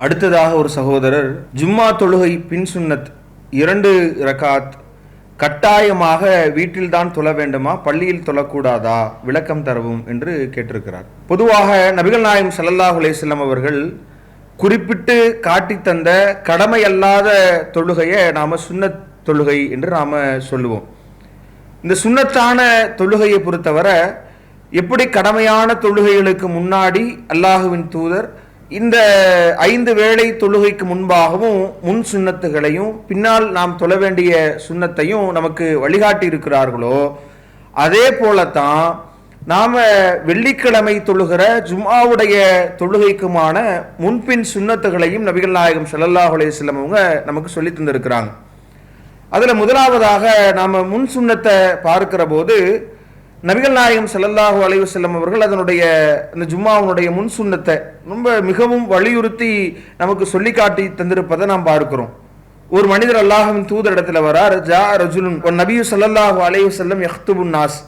அடுத்ததாக ஒரு சகோதரர் ஜும்மா தொழுகை பின் சுன்னத் இரண்டு ரகாத் கட்டாயமாக வீட்டில்தான் தொழ வேண்டுமா? பள்ளியில் தொழக்கூடாதா? விளக்கம் தரவும் என்று கேட்டிருக்கிறார். பொதுவாக நபிகள் நாயம் ஸல்லல்லாஹு அலைஹி அவர்கள் குறிப்பிட்டு காட்டித் தந்த கடமையல்லாத தொழுகையை நாம் சுன்னத் தொழுகை என்று நாம சொல்லுவோம். இந்த சுன்னத்தான தொழுகையை பொறுத்தவரை எப்படி கடமையான தொழுகைகளுக்கு முன்னாடி அல்லாஹுவின் தூதர் இந்த ஐந்து வேளை தொழுகைக்கு முன்பாகவும் முன் சுன்னத்துகளையும் பின்னால் நாம் தொழ வேண்டிய சுண்ணத்தையும் நமக்கு வழிகாட்டி இருக்கிறார்களோ அதே போலத்தான் நாம் வெள்ளிக்கிழமை தொழுகிற ஜும்மாவுடைய தொழுகைக்குமான முன்பின் சுன்னத்துகளையும் நபிகள் நாயகம் ஸல்லல்லாஹு அலைஹி அவங்க நமக்கு சொல்லி தந்திருக்கிறாங்க. அதில் முதலாவதாக நாம் முன் சுன்னத்தை பார்க்கிற போது நபிகள் நாயகம் செல்லல்லாஹு அலைவு செல்லம் அவர்கள் அதனுடைய அந்த ஜும்மாவுனுடைய முன் சுன்னத்தை ரொம்ப மிகவும் வலியுறுத்தி நமக்கு சொல்லி காட்டி தந்திருப்பதை நாம் பார்க்கிறோம். ஒரு மனிதர் அல்லாஹ்வின் தூதர் இடத்துல வரார் ஜா ரஜுலுன் நபியு சல்லல்லாஹு அலைவு செல்லம் யஹ்துபுன் நாஸ்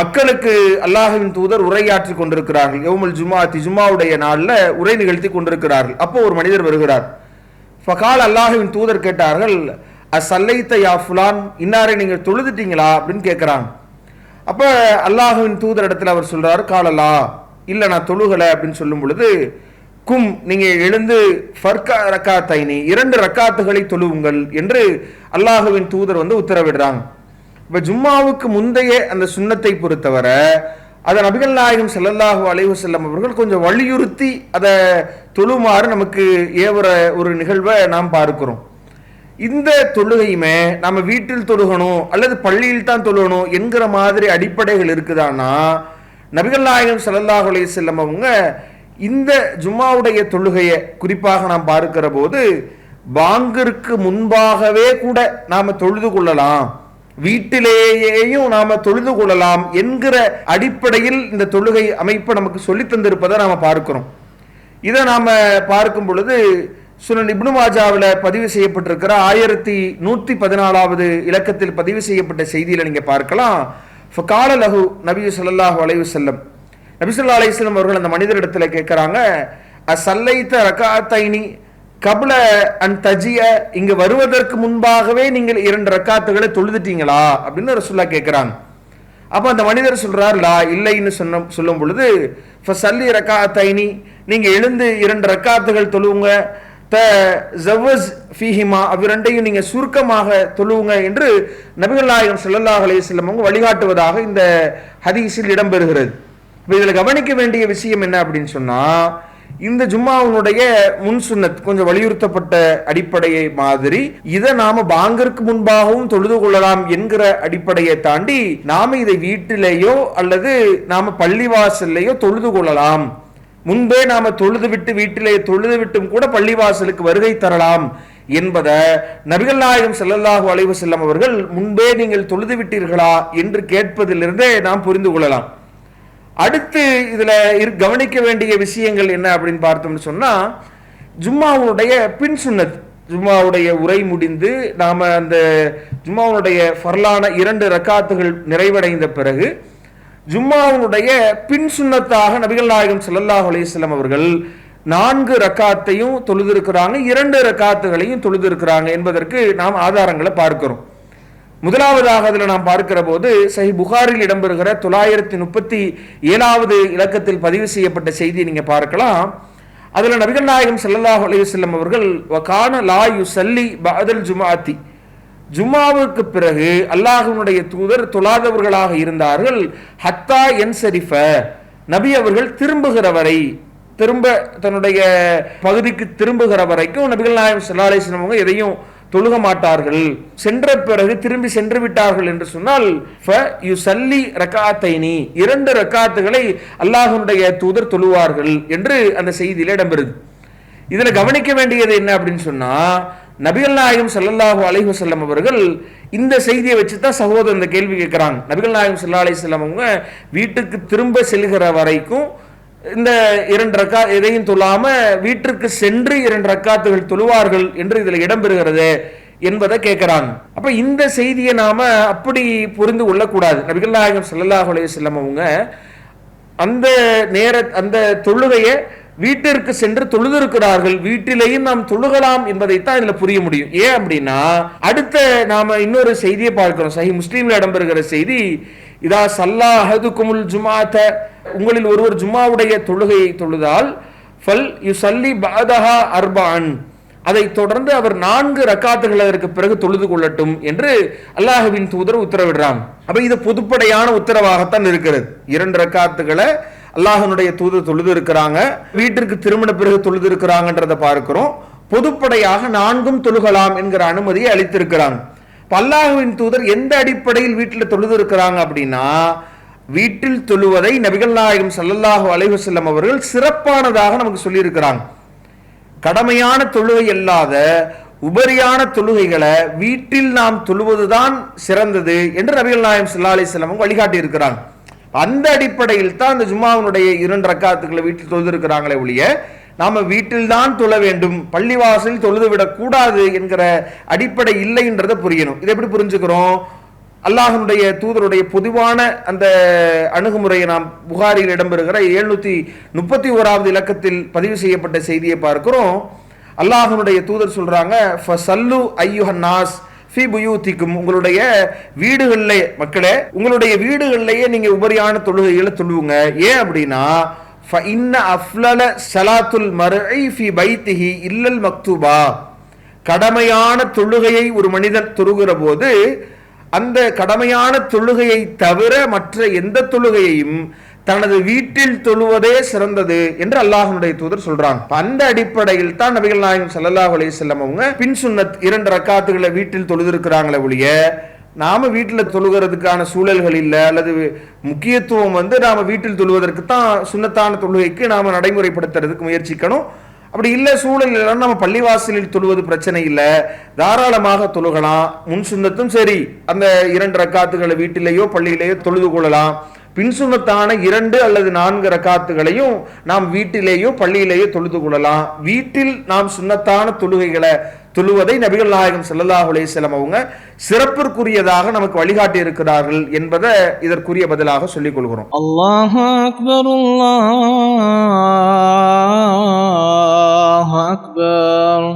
மக்களுக்கு அல்லாஹுவின் தூதர் உரையாற்றி கொண்டிருக்கிறார்கள். எவுமல் ஜுமா தி ஜுமாவுடைய நாளில் உரை நிகழ்த்தி கொண்டிருக்கிறார்கள். அப்போ ஒரு மனிதர் வருகிறார். ஃபகால் அல்லாஹுவின் தூதர் கேட்டார்கள் அசல்லைத்த யா ஃபுலான்? இன்னாரை நீங்கள் தொழுதுட்டீங்களா? அப்படின்னு கேட்குறாங்க. அப்போ அல்லாஹுவின் தூதர் இடத்துல அவர் சொல்றாரு காலலா இல்லை நான் தொழுகலை அப்படின்னு சொல்லும் பொழுது கும் நீங்கள் எழுந்து ஃபர்கா ரக்காத்தைனி இரண்டு ரக்காத்துகளை தொழுவுங்கள் என்று அல்லாஹுவின் தூதர் வந்து உத்தரவிடுறாங்க. இப்போ ஜும்மாவுக்கு முந்தைய அந்த சுண்ணத்தை பொறுத்தவரை அதை நபிகள் நாயகம் செல்லல்லாஹு அலைவு செல்லம் அவர்கள் கொஞ்சம் வலியுறுத்தி அதை தொழுமாறு நமக்கு ஏவுற ஒரு நிகழ்வை நாம் பார்க்கிறோம். இந்த தொழுகையுமே நம்ம வீட்டில் தொழுகணும் அல்லது பள்ளியில் தான் தொழுகணும் என்கிற மாதிரி அடிப்படைகள் இருக்குதானா நபிகள் நாயகம் ஸல்லல்லாஹு அலைஹி அவங்க இந்த ஜும்மாவுடைய தொழுகையை குறிப்பாக நாம் பார்க்கிற போது பாங்கிற்கு முன்பாகவே கூட நாம் தொழுது கொள்ளலாம். வீட்டிலேயேயும் நாம் தொழுது கொள்ளலாம் என்கிற அடிப்படையில் இந்த தொழுகை அமைப்பை நமக்கு சொல்லி தந்திருப்பதை நாம் பார்க்கிறோம். இதை நாம் பார்க்கும் பொழுது சுனன் இப்னு மாஜாவில் பதிவு செய்யப்பட்டிருக்கிற ஆயிரத்தி நூற்றி பதினாலாவது இலக்கத்தில் பதிவு செய்யப்பட்ட செய்தியில் நீங்கள் பார்க்கலாம். ஃபகால லகு நபி சொல்லாஹு அலைவு செல்லம் நபி சொல்லா அலைஹி அவர்கள் அந்த மனிதரிடத்தில் கேட்குறாங்க அசல்லைத்த ரகாத்தைனி கபல அன் தஜிய இங்க வருவதற்கு முன்பாகவே நீங்கள் இரண்டு ரக்காத்துகளை தொழுதுட்டீங்களா? அப்படின்னு ரசுல்லா கேட்குறாங்க அப்போ அந்த மனிதர் சொல்றார் லா இல்லைன்னு சொன்ன சொல்லும் பொழுது ஃபசல்லி ரக்காத்தைனி நீங்க எழுந்து இரண்டு ரக்காத்துகள் தொழுவுங்க த ஜவ்வஸ் ஃபீஹிமா அவ்விரண்டையும் நீங்கள் சுருக்கமாக தொழுவுங்க என்று நபிகள் நாயகம் ஸல்லல்லாஹு அலைஹி அவங்க வழிகாட்டுவதாக இந்த ஹதீஸில் இடம்பெறுகிறது. இப்போ இதில் கவனிக்க வேண்டிய விஷயம் என்ன அப்படின்னு சொன்னால் இந்த ஜும்மாவுனுடைய முன் சுன்னத் கொஞ்சம் வலியுறுத்தப்பட்ட அடிப்படையை மாதிரி இதை நாம பாங்கிற்கு முன்பாகவும் தொழுது கொள்ளலாம் என்கிற அடிப்படையை தாண்டி நாம இதை வீட்டிலேயோ அல்லது நாம பள்ளிவாசல்லையோ தொழுது கொள்ளலாம். முன்பே நாம தொழுது விட்டு வீட்டிலே தொழுது விட்டும் கூட பள்ளிவாசலுக்கு வருகை தரலாம் என்பதை நபிகள் நாயகம் செல்லல்லாஹு அலைவு செல்லம் அவர்கள் முன்பே நீங்கள் தொழுது விட்டீர்களா என்று கேட்பதிலிருந்தே நாம் புரிந்து கொள்ளலாம். அடுத்து இதுல இரு- கவனிக்க வேண்டிய விஷயங்கள் என்ன அப்படின்னு பார்த்தோம்னு சொன்னா ஜும்மாவுடைய பின் சுன்னத் ஜும்மாவுடைய உரை முடிந்து நாம அந்த ஜும்மாவுடைய ஃபர்லான இரண்டு ரக்காத்துகள் நிறைவடைந்த பிறகு ஜும்மாவுடைய பின் சுன்னத்தாக நபிகள் நாயகம் ஸல்லல்லாஹு அலையம் அவர்கள் நான்கு ரக்காத்தையும் தொழுதிருக்கிறாங்க இரண்டு ரக்காத்துகளையும் தொழுதிருக்கிறாங்க என்பதற்கு நாம் ஆதாரங்களை பார்க்கிறோம். முதலாவதாக அதில் நாம் பார்க்கிற போது சஹி புகாரில் இடம்பெறுகிற தொள்ளாயிரத்தி முப்பத்தி ஏழாவது இலக்கத்தில் பதிவு செய்யப்பட்ட செய்தியை நீங்கள் பார்க்கலாம். அதில் நபிகள் நாயகம் சல்லாஹ் அலைஹி அவர்கள் வகான லா யுஸல்லி பஅதல் ஜுமாத்தி ஜும்மாவுக்கு பிறகு அல்லாஹுனுடைய தூதர் தொழாதவர்களாக இருந்தார்கள். ஹத்தா என் சரிஃப நபி அவர்கள் திரும்புகிற வரை திரும்ப தன்னுடைய பகுதிக்கு திரும்புகிற வரைக்கும் நபிகள் நாயகம் ஸல்லல்லாஹு அவங்க எதையும் தொழுக மாட்டார்கள். சென்ற பிறகு திரும்பி சென்று விட்டார்கள் என்று சொன்னால் ஃப யுஸல்லி ரக்காத்தைனி இரண்டு ரக்காத்துகளை அல்லாஹனுடைய தூதர் தொழுவார்கள் என்று அந்த செய்தியில் இடம்பெறுது. இதில் கவனிக்க வேண்டியது என்ன அப்படின்னு சொன்னா நபிகள் நாயகம் ஸல்லல்லாஹு அலைஹி செல்லம் அவர்கள் இந்த செய்தியை வச்சு தான் சகோதரர் இந்த கேள்வி கேட்குறாங்க. நபிகள் நாயகம் சல்லா அலி செல்லம் அவங்க வீட்டுக்கு திரும்ப செல்கிற வரைக்கும் இந்த இரண்டு ரக்கா எதையும் தொழாம வீட்டிற்கு சென்று இரண்டு ரக்காத்துகள் தொழுவார்கள் என்று இதில் இடம்பெறுகிறது என்பதை கேட்கிறாங்க. அப்ப இந்த செய்தியை நாம அப்படி புரிந்து கொள்ளக்கூடாது. நபிகள் நாயகம் ஸல்லல்லாஹு அலைஹி வஸல்லம் அவங்க அந்த நேர அந்த தொழுகையை வீட்டிற்கு சென்று தொழுதிருக்கிறார்கள். வீட்டிலேயும் நாம் தொழுகலாம் என்பதைத்தான் இதுல புரிய முடியும். ஏன் அப்படின்னா அடுத்த நாம இன்னொரு செய்தியை பார்க்கிறோம். சஹி முஸ்லீம்ல இடம்பெறுகிற செய்தி இதா சல்லா அஹதுக்குமுல் ஜுமாத்த உங்களில் ஒருவர் ஜும்மாவுடைய தொழுகையை தொழுதால் ஃபல் யு சல்லி பாதஹா அர்பான் அதைத் தொடர்ந்து அவர் நான்கு ரக்காத்துகள் அதற்கு பிறகு தொழுது கொள்ளட்டும் என்று அல்லாஹுவின் தூதர் உத்தரவிடுறான். அப்ப இது பொதுப்படையான உத்தரவாகத்தான் இருக்கிறது. இரண்டு ரக்காத்துகளை அல்லாஹனுடைய தூதர் தொழுது இருக்கிறாங்க வீட்டிற்கு திருமண பிறகு தொழுது இருக்கிறாங்கன்றதை பார்க்கிறோம். பொதுப்படையாக நான்கும் தொழுகலாம் என்கிற அனுமதியை அளித்திருக்கிறாங்க. பல்லாஹுவின் அல்லாஹுவின் தூதர் எந்த அடிப்படையில் வீட்டில் தொழுது இருக்கிறாங்க அப்படின்னா வீட்டில் தொழுவதை நபிகள் நாயகம் சல்லல்லாஹு அலைவசல்லம் அவர்கள் சிறப்பானதாக நமக்கு சொல்லியிருக்கிறாங்க. கடமையான தொழுகை அல்லாத உபரியான தொழுகைகளை வீட்டில் நாம் தொழுவதுதான் சிறந்தது என்று நபிகள் நாயம் சல்லா அலிஸ்லாம் வழிகாட்டி இருக்கிறாங்க அந்த அடிப்படையில் தான் அந்த ஜும்மாவினுடைய இரண்டு ரக்காத்துக்களை வீட்டில் தொழுது இருக்கிறாங்களே ஒழிய நாம் வீட்டில்தான் தொழ வேண்டும் பள்ளிவாசலில் தொழுது விடக்கூடாது என்கிற அடிப்படை இல்லைன்றதை புரியணும். இதை எப்படி புரிஞ்சுக்கிறோம்? அல்லாஹனுடைய தூதருடைய பொதுவான அந்த அணுகுமுறையை நாம் புகாரியில் இடம்பெறுகிற எழுநூத்தி முப்பத்தி ஓராவது இலக்கத்தில் பதிவு செய்யப்பட்ட செய்தியை பார்க்கிறோம். அல்லாஹனுடைய தூதர் சொல்றாங்க ஃபசல்லு ஐயுஹன்னாஸ் நாஸ் ஃபி புயூத்திக்கும் உங்களுடைய வீடுகளிலே மக்களே உங்களுடைய வீடுகளிலேயே நீங்க உபரியான தொழுகைகளை தொழுவுங்க ஏன் அப்படின்னா ஃபஇன்ன அஃப்லல சலாத்துல் மர்இ ஃபி பைத்திஹி இல்லல் மக்தூபா. கடமையான தொழுகையை ஒரு மனிதன் தொழுகிற போது அந்த கடமையான தொழுகையை தவிர மற்ற எந்த தொழுகையையும் தனது வீட்டில் தொழுவதே சிறந்தது என்று அல்லாஹனுடைய தூதர் சொல்றாங்க. அந்த அடிப்படையில் தான் நபிகள் நாயகம் சல்லாஹ் அலி செல்லம் அவங்க பின் சுன்னத் இரண்டு ரக்காத்துகளை வீட்டில் தொழுதிருக்கிறாங்களே ஒழிய நாம வீட்டில் தொழுகிறதுக்கான சூழல்கள் இல்லை அல்லது முக்கியத்துவம் வந்து நாம வீட்டில் தொழுவதற்கு தான் சுன்னத்தான தொழுகைக்கு நாம நடைமுறைப்படுத்துறதுக்கு முயற்சிக்கணும். அப்படி இல்லை சூழல் இல்லைன்னா நம்ம பள்ளிவாசலில் தொழுவது பிரச்சனை இல்லை தாராளமாக தொழுகலாம் முன் சுண்ணத்தும் சரி அந்த இரண்டு ரக்காத்துகளை வீட்டிலேயோ பள்ளியிலேயோ தொழுது கொள்ளலாம். பின்சுனத்தான இரண்டு அல்லது நான்கு ரக்காத்துகளையும் நாம் வீட்டிலேயோ பள்ளியிலேயோ தொழுது கொள்ளலாம். வீட்டில் நாம் சுண்ணத்தான தொழுகைகளை தொழுவதை நபிகள் நாயகம் சல்லல்லாஹ் அலேசலம் அவங்க சிறப்பிற்குரியதாக நமக்கு வழிகாட்டி இருக்கிறார்கள் என்பதை இதற்குரிய பதிலாக சொல்லிக் கொள்கிறோம். அல்லாஹ் அக்பர் அக்பர்.